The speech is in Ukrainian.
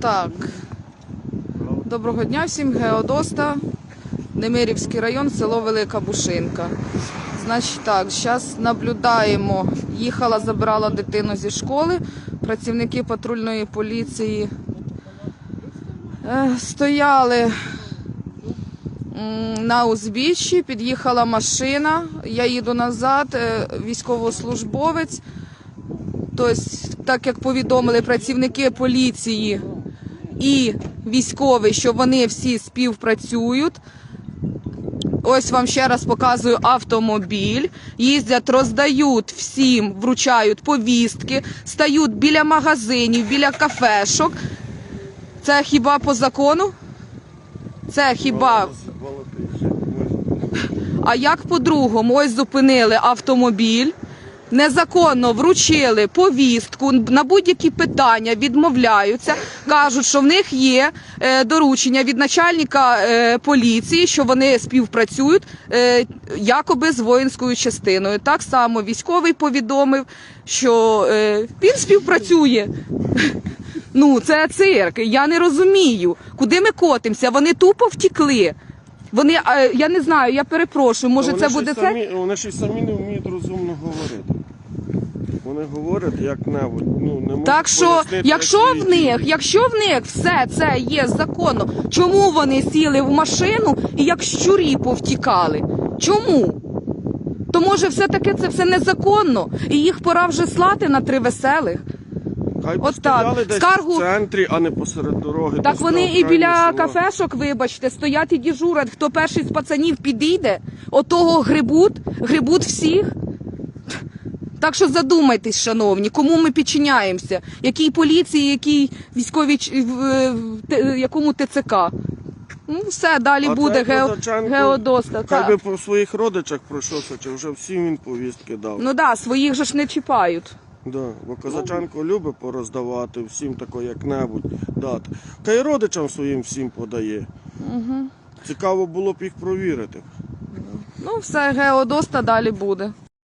Так. Доброго дня всім, Геодоста, Немирівський район, село Велика Бушинка. Значить так, зараз наблюдаємо. Їхала, забирала дитину зі школи. Працівники патрульної поліції е, стояли на узбіччі, під'їхала машина. Я їду назад, е, військовослужбовець. Тобто, так як повідомили працівники поліції і військові, що вони всі співпрацюють. Ось вам ще раз показую автомобіль. Їздять, роздають всім, вручають повістки, стають біля магазинів, біля кафешок. Це хіба по закону? Це хіба а як по-другому? Ось зупинили автомобіль, незаконно вручили повістку на будь-які питання, відмовляються, кажуть, що в них є е, доручення від начальника е, поліції, що вони співпрацюють е, якоби з воїнською частиною. Так само військовий повідомив, що він співпрацює. Ну, це цирк. Я не розумію, куди ми котимося. Вони тупо втікли. Вони, я не знаю, я перепрошую, може Вони це буде це? самі, Вони ж і самі не вміють розумно говорити. Вони говорять як-небудь. Ну, не можуть Так що, пояснити якщо в них, дії. якщо в них все це є законно, чому вони сіли в машину і як щурі повтікали? Чому? То може все-таки це все незаконно, і їх пора вже слати на три веселих. Хай от так. десь Скаргу- в центрі, а не посеред дороги. Так вони і біля села. кафешок, вибачте, стоять і діжурять. Хто перший з пацанів підійде, отого грибуть, грибуть всіх. Так що задумайтесь, шановні, кому ми підчиняємося? Якій поліції, якій військовій якому ТЦК? Ну, все, далі А буде гео, геодоста. Хай би по своїх родичах пройшовся, чи вже всім він повістки дав. Ну так, да, своїх же ж не чіпають. Да, бо Козаченко любить пороздавати всім тако як-небудь дати. Та й родичам своїм всім подає. Угу. Цікаво було б їх провірити. Ну, все, геодоста далі буде.